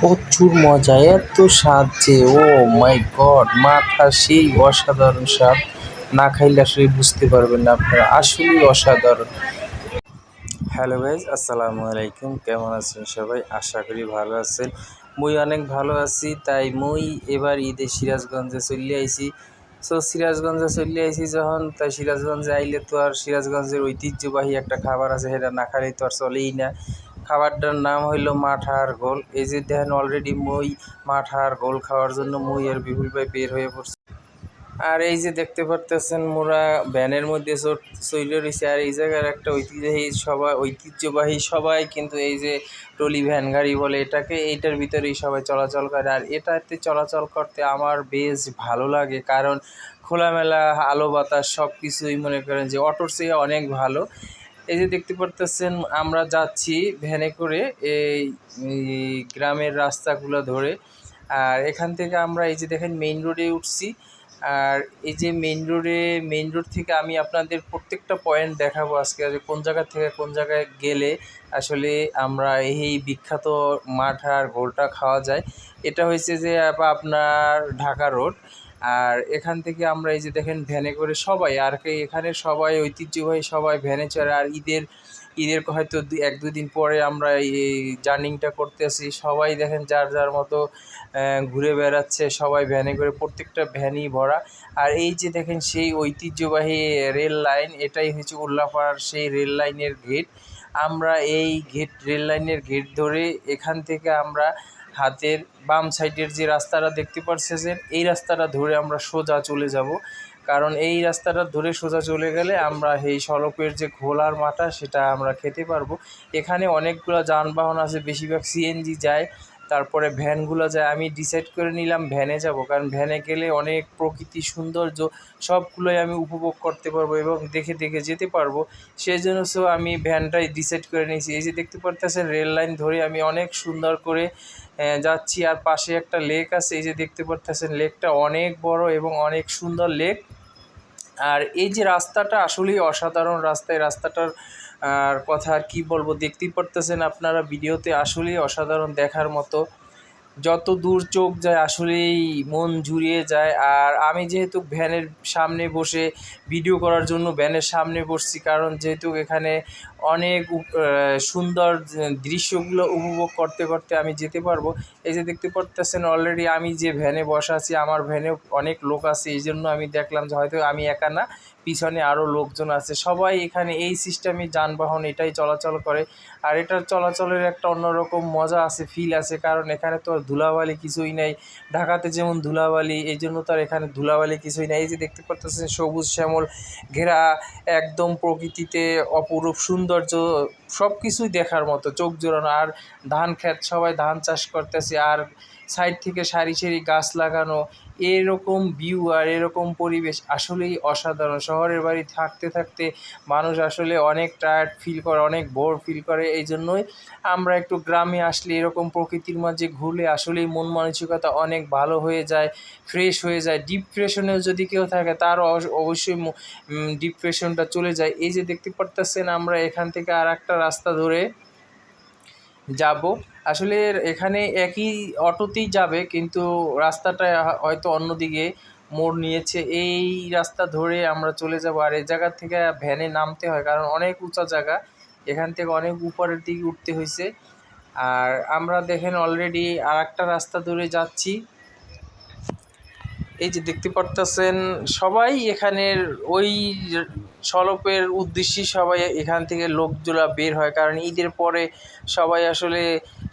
প্রচুর মজা, এত স্বাদ যে, ও মাই গড, মাথা সেই অসাধারণ স্বাদ। না খাইলে আসলে বুঝতে পারবেন না আপনারা, আসলেই অসাধারণ। হ্যালো গাইজ আসসালামু আলাইকুম, কেমন আছেন সবাই? আশা করি ভালো আছেন। মুই অনেক ভালো আছি, তাই মুই এবার ঈদে সিরাজগঞ্জে চলে আইছি। সো সিরাজগঞ্জে চলে আইছি যখন তাই সিরাজগঞ্জে আইলে তো আর সিরাজগঞ্জের ঐতিহ্যবাহী একটা খাবার আছে, সেটা না খাইলে তো আর চলেই না। খাবারটার নাম হইল মাঠার গোল। এই যে দেখেন অলরেডি মই মাঠার গোল খাওয়ার জন্য মই আর বিপুল ভাই বের হয়ে পড়ছে। আর এই যে দেখতে পারতেছেন, মোরা ভ্যানের মধ্যে চলে রয়েছে আর এই জায়গার একটা ঐতিহ্যবাহী সবাই ঐতিহ্যবাহী সবাই কিন্তু এই যে টলি ভ্যান গাড়ি বলে এটাকে, এইটার ভিতরেই সবাই চলাচল করে। আর এটাতে চলাচল করতে আমার বেশ ভালো লাগে। কারণ খোলামেলা আলো বাতাস সব কিছুই মনে করেন যে, অটোর চেয়ে অনেক ভালো। এই যে দেখতে পারতেছেন, আমরা যাচ্ছি ভ্যানে করে এই গ্রামের রাস্তাগুলো ধরে। আর এখান থেকে আমরা এই যে দেখেন মেইন রোডে উঠছি। আর এই যে মেইন রোডে মেইন রোড থেকে আমি আপনাদের প্রত্যেকটা পয়েন্ট দেখাবো আজকে, যে কোন জায়গা থেকে কোন জায়গায় গেলে আসলে আমরা এই বিখ্যাত মাঠ আর গোলটা খাওয়া যায়। এটা হয়েছে যে আপনার ঢাকা রোড আর এখান থেকে আমরা এই যে দেখেন ভ্যানে করে সবাই, আর এখানে সবাই ঐতিহ্যবাহী সবাই ভ্যানে চড়ে, আর ঈদের ঈদের হয়তো এক দুদিন পরে আমরা এই জার্নিংটা করতে আসি সবাই দেখেন যার যার মতো ঘুরে বেড়াচ্ছে, সবাই ভ্যানে করে প্রত্যেকটা ভ্যানই ভরা। আর এই যে দেখেন সেই ঐতিহ্যবাহী রেল লাইন এটাই হচ্ছে উল্লাপাড়ার সেই রেল লাইনের গেট আমরা এই গেট রেল লাইনের গেট ধরে এখান থেকে আমরা হাতের বাম সাইডের যে রাস্তাটা দেখতে পারছেন এই রাস্তাটা ধরে আমরা সোজা চলে যাব। কারণ এই রাস্তাটা ধরে সোজা চলে গেলে আমরা এই সড়কের যে ঘোলার মাথা, সেটা আমরা খেতে পারব। এখানে অনেকগুলো যানবাহন আছে, বেশিরভাগ সিএনজি যায়। তারপরে ভ্যানগুলো যায়, আমি ডিসাইড করে নিলাম ভ্যানে যাব। কারণ ভ্যানে গেলে অনেক প্রকৃতি সৌন্দর্য সবগুলোই আমি উপভোগ করতে পারব এবং দেখে দেখে যেতে পারব। সেই জন্য সো আমি ভ্যানটাই ডিসাইড করে নিয়েছি। এই যে দেখতে পারতেছেন রেল লাইন ধরে আমি অনেক সুন্দর করে যাচ্ছি। আর পাশে একটা লেক আছে, এই যে দেখতে পারতেছেন লেকটা অনেক বড় এবং অনেক সুন্দর লেক আর এই যে রাস্তাটা আসলেই অসাধারণ রাস্তা। এই রাস্তাটার আর কথা আর কী বলব, দেখতেই পারতেছেন আপনারা ভিডিওতে আসলেই অসাধারণ দেখার মতো। যত দূর চোখ যায় আসলেই মন জুড়িয়ে যায়। আর আমি যেহেতু ভ্যানের সামনে বসে ভিডিও করার জন্য ভ্যানের সামনে বসছি, কারণ যেহেতু এখানে অনেক সুন্দর দৃশ্যগুলো উপভোগ করতে করতে আমি যেতে পারব। এই যে দেখতে পারতেছেন অলরেডি আমি যে ভ্যানে বসা আছি, আমার ভ্যানে অনেক লোক আছে, এই জন্য আমি দেখলাম যে হয়তো আমি একা না, পিছনে আরও লোকজন আছে। সবাই এখানে এই সিস্টেমে যানবাহন এটাই চলাচল করে। আর এটার চলাচলের একটা অন্যরকম মজা আছে ফিল আছে, কারণ এখানে তো ধুলাবালি কিছুই নাই। ঢাকাতে যেমন ধুলাবালি, এই জন্য তো আর এখানে ধুলাবালি কিছুই নাই। এই যে দেখতে পাচ্ছেন সবুজ শ্যামল ঘেরা, একদম প্রকৃতিতে অপরূপ সৌন্দর্য সব কিছুই দেখার মতো, চোখ জোড়ানো। আর ধান ক্ষেত, সবাই ধান চাষ করতেছে। আর সাইড থেকে সারি সারি গাছ লাগানো, এরকম ভিউ আর এরকম পরিবেশ আসলেই অসাধারণ। শহরের বাড়ি থাকতে থাকতে মানুষ আসলে অনেক টায়ার্ড ফিল করে, অনেক বোর ফিল করে। এই জন্যই আমরা একটু গ্রামে আসলে এরকম প্রকৃতির মাঝে ঘুরলে আসলেই মন মানসিকতা অনেক ভালো হয়ে যায় ফ্রেশ হয়ে যায়। ডিপ্রেশনেও যদি কেউ থাকে তারও অবশ্য- অবশ্যই ডিপ্রেশনটা চলে যায়। এই যে দেখতে পারতেছেন আমরা এখান থেকে আর একটা রাস্তা ধরে যাব। আসলে এখানে একই অটোতেই যাবে, কিন্তু রাস্তাটা হয়তো অন্যদিকে মোড় নিয়েছে। এই রাস্তা ধরে আমরা চলে যাব। আর এই জায়গা থেকে ভ্যানে নামতে হয়, কারণ অনেক উঁচা জায়গা। এখান থেকে অনেক উপরের দিকে উঠতে হয়েছে আর আমরা দেখেন অলরেডি আর একটা রাস্তা ধরে যাচ্ছি। এই যে দেখতে পারতেছেন, সবাই এখানের ওই সলপের উদ্দেশ্যে সবাই এখান থেকে লোকজোলা বের হয়, কারণ ঈদের পরে সবাই আসলে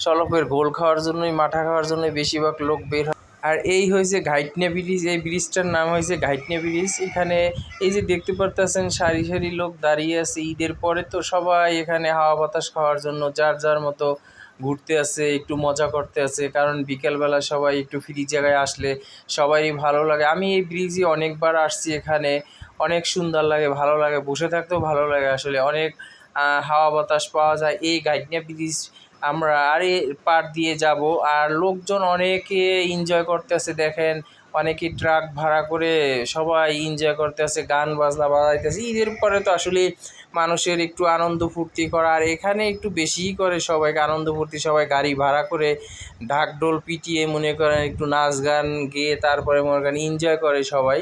সলপের গোল খাওয়ার জন্যই, মাঠা খাওয়ার জন্যই বেশিরভাগ লোক বের হয়। আর এই হয়েছে ঘাইটনে ব্রিজ, এই ব্রিজটার নাম হয়েছে ঘাইটনে ব্রিজ। এখানে এই যে দেখতে পারতেছেন, সারি সারি লোক দাঁড়িয়ে আছে ঈদের পরে তো সবাই এখানে হাওয়া বাতাস খাওয়ার জন্য, যার যার মতো ঘুরতে আসে, একটু মজা করতে আসে, কারণ বিকেলবেলা সবাই একটু ফ্রি জায়গায় আসলে সবারই ভালো লাগে। আমি এই ব্রিজে অনেকবার আসছি এখানে অনেক সুন্দর লাগে, ভালো লাগে, বসে থাকতেও ভালো লাগে আসলে। অনেক হাওয়া বাতাস পাওয়া যায়, এই গাইডনা ব্রিজ আমরা আর পার দিয়ে যাব। আর লোকজন অনেকে এনজয় করতেছে, দেখেন অনেকে ট্রাক ভাড়া করে সবাই এনজয় করতেছে, গান বাজনা বাজাইতেছে। ঈদের পরে তো আসলে মানুষের একটু আনন্দ ফুর্তি করা, আর এখানে একটু বেশিই করে সবাইকে আনন্দ ফুর্তি, সবাই গাড়ি ভাড়া করে ঢাকঢোল পিটিয়ে মনে করেন একটু নাচ গান গেয়ে তারপরে মনে করেন এনজয় করে সবাই।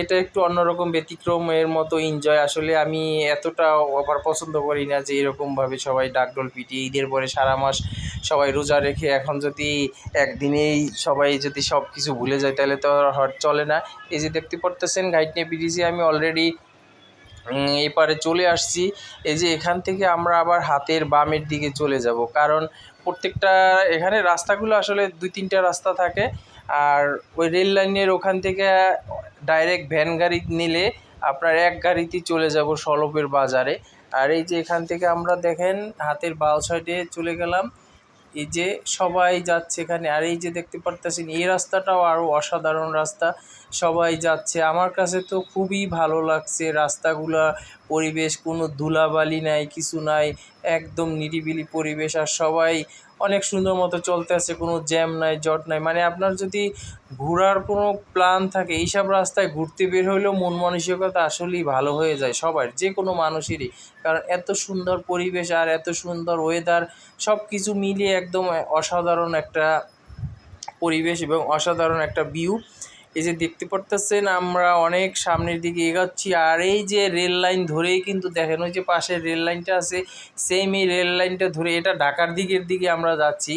এটা একটু অন্যরকম ব্যতিক্রমের মতো এনজয় আসলে আমি এতটা ওভার পছন্দ করি না যে এরকমভাবে সবাই ডাকডোল পিটিয়ে ঈদের পরে সারা মাস সবাই রোজা রেখে এখন যদি একদিনেই সবাই যদি সব কিছু ভুলে যায়, তাহলে তো আর হট চলে না। এই যে দেখতে পারতেছেন গাইড নিয়ে বেরিয়েছি আমি অলরেডি এপারে চলে আসছি। এই যে এখান থেকে আমরা আবার হাতের বামের দিকে চলে যাব। কারণ প্রত্যেকটা, এখানে রাস্তাগুলো আসলে দুই তিনটা রাস্তা থাকে। আর ওই রেল লাইনের ওখান থেকে ডাইরেক্ট ভ্যান গাড়ি নিলে আপনার এক গাড়িতেই চলে যাব সলপের বাজারে। আর এই যে এখান থেকে আমরা দেখেন হাতের বাও সাইডে চলে গেলাম। এই যে সবাই যাচ্ছে এখানে। আর এই যে দেখতে পারতেছেন, এই রাস্তাটাও আরও অসাধারণ রাস্তা। সবাই যাচ্ছে। আমার কাছে তো খুবই ভালো লাগছে রাস্তাগুলা, পরিবেশ কোনো ধুলাবালি নাই, কিছু নাই, একদম নিরিবিলি পরিবেশ আর সবাই অনেক সুন্দর মতো চলতে আছে, কোনো জ্যাম নাই, জট নাই। মানে আপনার যদি ঘোরার কোনো প্ল্যান থাকে, এইসব রাস্তায় ঘুরতে বের হলেও মন মানসিকতা আসলেই ভালো হয়ে যায় সবার, যে কোনো মানুষেরই। কারণ এত সুন্দর পরিবেশ আর এত সুন্দর ওয়েদার সব কিছু মিলিয়ে একদম অসাধারণ একটা পরিবেশ এবং অসাধারণ একটা ভিউ এই যে দেখতে পারতেছেন, আমরা অনেক সামনের দিকে এগোচ্ছি, আর এই যে রেল লাইন ধরেই কিন্তু দেখেন, ওই যে পাশের রেল লাইনটা আছে সেম এই রেল লাইনটা ধরে এটা ঢাকার দিকের দিকে আমরা যাচ্ছি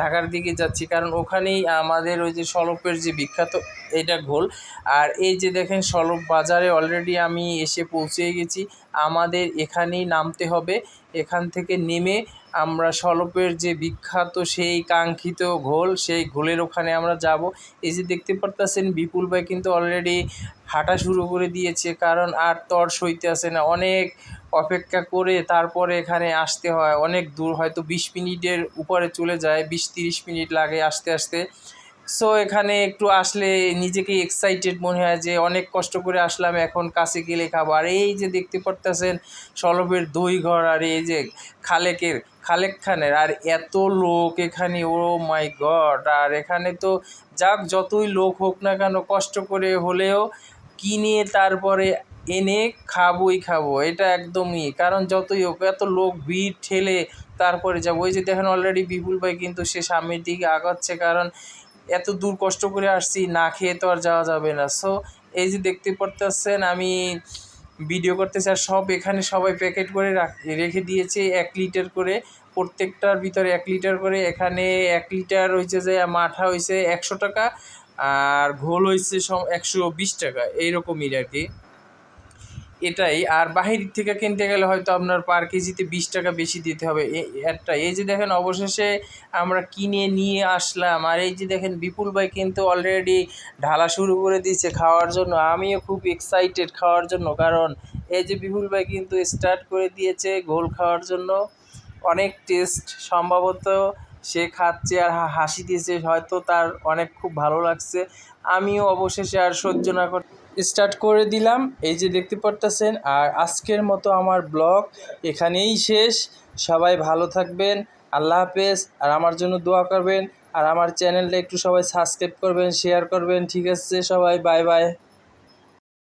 ঢাকার দিকে যাচ্ছি, কারণ ওখানেই আমাদের ওই যে সলপের যে বিখ্যাত এটা ঘোল, আর এই যে দেখেন সলপ বাজারে অলরেডি আমি এসে পৌঁছে গেছি, আমাদের এখানেই নামতে হবে, এখান থেকে নেমে আমরা সলপের যে বিখ্যাত সেই কাঙ্ক্ষিত ঘোল, সেই ঘোলের ওখানে আমরা যাব। এই যে দেখতে পারতেছেন, বিপুল ভাই কিন্তু অলরেডি হাঁটা শুরু করে দিয়েছে, কারণ আর তর সইতে আসে না। অনেক অপেক্ষা করে তারপরে এখানে আসতে হয়। অনেক দূর, হয়তো বিশ মিনিটের উপরে চলে যায়, বিশ তিরিশ মিনিট লাগে আসতে আসতে। সো এখানে একটু আসলে নিজেকে এক্সাইটেড মনে হয় যে অনেক কষ্ট করে আসলাম, এখন কাছে গেলে খাব। আর এই যে দেখতে পারতেছেন সলভের দই ঘর আর এই যে খালেকের খালেক খানের, আর এত লোক এখানে, ও মাই গড। আর এখানে তো যাক, যতই লোক হোক না কেন, কষ্ট করে হলেও কিনে তারপরে এনে খাবোই খাব, এটা একদমই। কারণ যতই হোক, এত লোক ভিড় ঠেলে তারপরে যাব। ওই যে দেখেন অলরেডি বিপুল ভাই কিন্তু সে সামনের দিকে আগাচ্ছে, কারণ এত দূর কষ্ট করে আসছি, না খেয়ে তো আর যাওয়া যাবে না। সো এই যে দেখতে পারতেছেন, আমি ভিডিও করতে চায় সব এখানে সবাই প্যাকেট করে রাখ- দিয়েছে এক লিটার করে। প্রত্যেকটার ভিতরে এক লিটার করে। এখানে এক লিটার হয়েছে যে মাঠা হয়েছে একশো টাকা আর ঘোল হয়েছে একশো বিশ টাকা। এইরকমই আর কি। এটাই। আর বাহির থেকে কিনতে গেলে হয়তো আপনার পার কেজিতে বিশ টাকা বেশি দিতে হবে। একটা, এই যে দেখেন অবশেষে আমরা কিনে নিয়ে আসলাম। আর এই যে দেখেন বিপুল ভাই কিন্তু অলরেডি ঢালা শুরু করে দিয়েছে খাওয়ার জন্য। আমিও খুব এক্সাইটেড খাওয়ার জন্য। কারণ এই যে বিপুল ভাই কিন্তু স্টার্ট করে দিয়েছে গোল খাওয়ার জন্য। অনেক টেস্ট সম্ভবত সে খাচ্ছে আর হাসি দিয়েছে। হয়তো তার অনেক খুব ভালো লাগছে। আমিও অবশেষে আর সহ্য না করতে স্টার্ট করে দিলাম। এই যে দেখতে পারতেছেন, আর আজকের মতো আমার ব্লগ এখানেই শেষ। সবাই ভালো থাকবেন, আল্লাহ হাফেজ, আর আমার জন্য দোয়া করবেন, আর আমার চ্যানেলটা একটু সবাই সাবস্ক্রাইব করবেন শেয়ার করবেন, ঠিক আছে সবাই বাই বাই